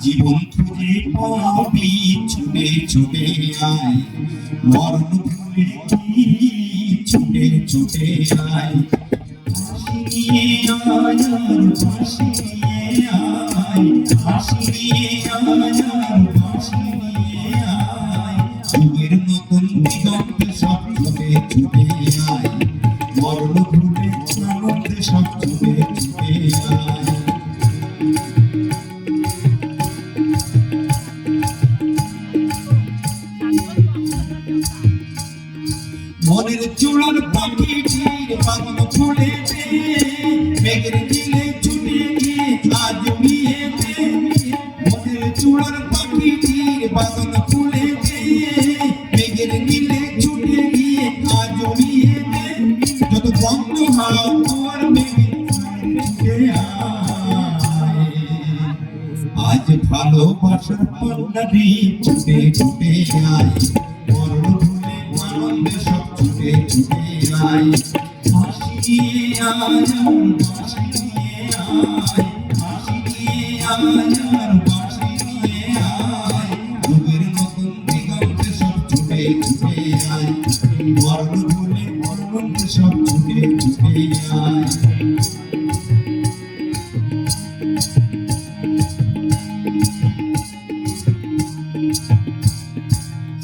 জীবন খুঁজে পাবি, ছুটে ছুটে আয়। মরণ ভুলে কি ছুটে ছুটে আয়। হাসি আয় আর আয়। হাসি আয় আর আয়। যুগের নতুন দিগন্তে সব ছুটে ছুটে মনের চূড়ার পাখি বাগান ফুলেছে মেঘের দিলে ছুটে গিয়ে আজ বিয়েতে মনের চূড়ার পাখি বাগান ফুলেছে মেঘের দিলে ছুটে গিয়ে আজ বিয়েতে যত বন্ধ হাও আজ ভালোবাসার পান্ডারি ছুটে ছুটে আয়। মরণ ভুলে আনন্দে সব ছুটে ছুটে আয়। হাসি নিয়ে আয় আর আয়। হাসি আয় আর আয়। যুগের নতুন দিগন্তে সব ছুটে ছুটে আয়। মরণ ভুলে আনন্দে সব ছুটে ছুটে আয়।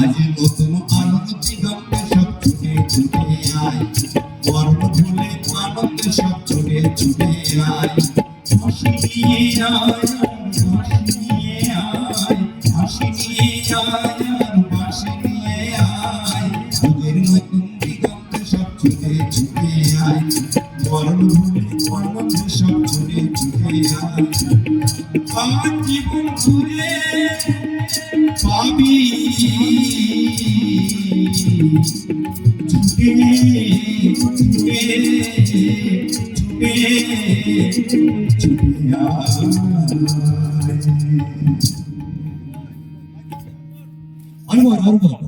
আজ নতুন আনন্দ দিগন্তে সব ছুটে ছুটে আয়। মরণ ভুলে আনন্দ সব ছুটে ছুটে আয়। হাসি নিয়ে আয়, হাসি নিয়ে আয়, হাসি নিয়ে আয়, হাসি নিয়ে আয়। যুগের নতুন দিগন্তে সব ছুটে ছুটে ছুটে ছুটে জীবন ঘুরে পাবি ছুটে ছুটে ছুটে আয় আরেকবার আরেকবার